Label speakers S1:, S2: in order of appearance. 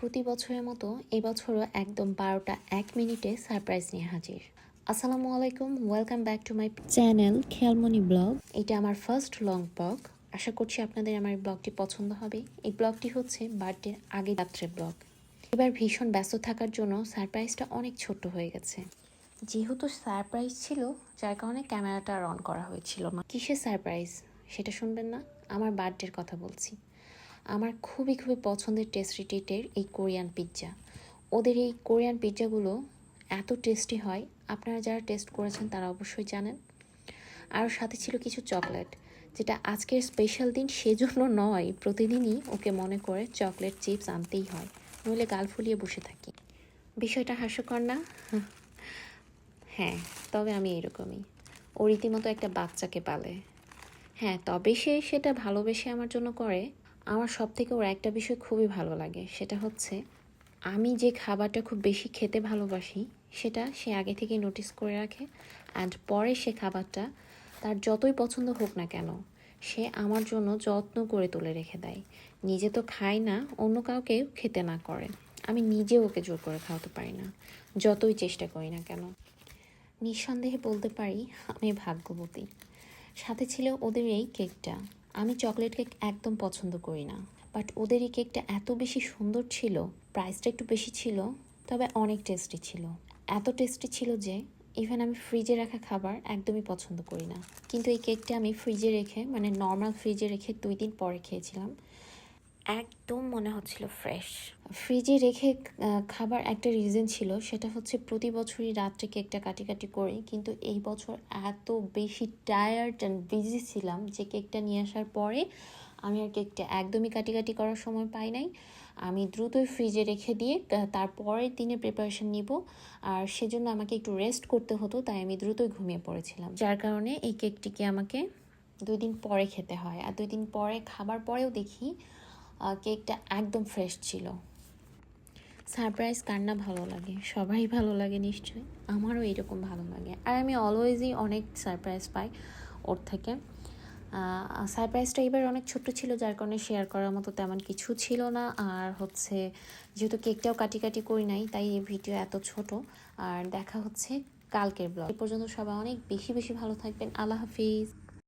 S1: প্রতি বছরের মতো এবছরও একদম বারোটা এক মিনিটে সারপ্রাইজ নিয়ে হাজির। আসসালামু আলাইকুম welcome back to my channel Kheyalmoni blog এটা আমার ফার্স্ট লং ব্লগ আশা করছি আপনাদের আমার ব্লগটি পছন্দ হবে। এই ব্লগটি হচ্ছে বার্থডের আগে রাত্রে ব্লগ এবার ভীষণ ব্যস্ত থাকার জন্য সারপ্রাইজটা অনেক ছোট হয়ে গেছে। যেহেতু সারপ্রাইজ ছিল, যার কারণে ক্যামেরাটা আর অন করা হয়েছিল না। কিসের সারপ্রাইজ? সেটা শুনবেন না। আমার বার্থডের কথা বলছি। আমার খুবই খুবই পছন্দের টেস্টিটেটের এই কোরিয়ান পিৎজা ওদের এই কোরিয়ান পিৎজাগুলো এত টেস্টি হয়, আপনারা যারা টেস্ট করেছেন তারা অবশ্যই জানেন। আর সাথে ছিল কিছু চকলেট যেটা আজকের স্পেশাল দিন সেজন্য নয়, প্রতিদিনই ওকে মনে করে চকলেট চিপস আনতেই হয়। নইলে গাল ফুলিয়ে বসে থাকি। বিষয়টা হাস্যকর না? হ্যাঁ তবে আমি এরকমই। ও রীতিমতো একটা বাচ্চাকে পালে। হ্যাঁ তবে সে সেটা ভালোবেসে আমার জন্য করে। আমার সব থেকে ওর একটা বিষয় খুবই ভালো লাগে, সেটা হচ্ছে আমি যে খাবারটা খুব বেশি খেতে ভালোবাসি, সেটা সে আগে থেকে নোটিস করে রাখে অ্যান্ড পরে সে খাবারটা তার যতই পছন্দ হোক না কেন, সে আমার জন্য যত্ন করে তুলে রেখে দেয়। নিজে তো খায় না, অন্য কাউকে খেতে না করে। আমি নিজে ওকে জোর করে খাওয়াতে পারি না, যতই চেষ্টা করি না কেন। নিঃসন্দেহে বলতে পারি, আমি ভাগ্যবতী। সাথে ছিল ওদের এই কেকটা। আমি চকলেট কেক একদম পছন্দ করি না। বাট ওদের এই কেকটা এত বেশি সুন্দর ছিল, প্রাইসটা একটু বেশি ছিল, তবে অনেক টেস্টি ছিল। এত টেস্টি ছিল যে ইভেন আমি ফ্রিজে রাখা খাবার একদমই পছন্দ করি না। কিন্তু এই কেকটা আমি ফ্রিজে রেখে মানে নর্মাল ফ্রিজে রেখে দুই দিন পরে খেয়েছিলাম। একদম মনে হচ্ছিল ফ্রেশ ফ্রিজে রেখে খাবার একটা রিজন ছিল, সেটা হচ্ছে প্রতি বছরই রাত্রে কেকটা কাটি কাটি করি, কিন্তু এই বছর এত বেশি টায়ার্ড অ্যান্ড বিজি ছিলাম যে কেকটা নিয়ে আসার পরে আমি আর কেকটা একদমই কাটি কাটি করার সময় পাই নাই। আমি দ্রুতই ফ্রিজে রেখে দিয়ে তারপরের দিনে প্রিপারেশন নিব, আর সেজন্য আমাকে একটু রেস্ট করতে হতো, তাই আমি দ্রুতই ঘুমিয়ে পড়েছিলাম। যার কারণে এই কেকটিকে আমাকে দুই দিন পরে খেতে হয়, আর দুই দিন পরে, খাবার পরেও দেখি কেকটা একদম ফ্রেশ ছিল। সারপ্রাইজ কার না ভালো লাগে? সবাই ভালো লাগে নিশ্চয়ই। আমারও এরকম ভালো লাগে। আর আমি অলওয়েজই অনেক সারপ্রাইজ পাই ওর থেকে। সারপ্রাইজটা এবার অনেক ছোট্ট ছিল, যার কারণে শেয়ার করার মতো তেমন কিছু ছিল না। আর হচ্ছে, যেহেতু কেকটাও কাটি কাটি করি নাই, তাই এই ভিডিও এত ছোট। আর দেখা হচ্ছে কালকের ব্লগ এ পর্যন্ত সবাই অনেক বেশি বেশি ভালো থাকবেন। আল্লাহ হাফিজ।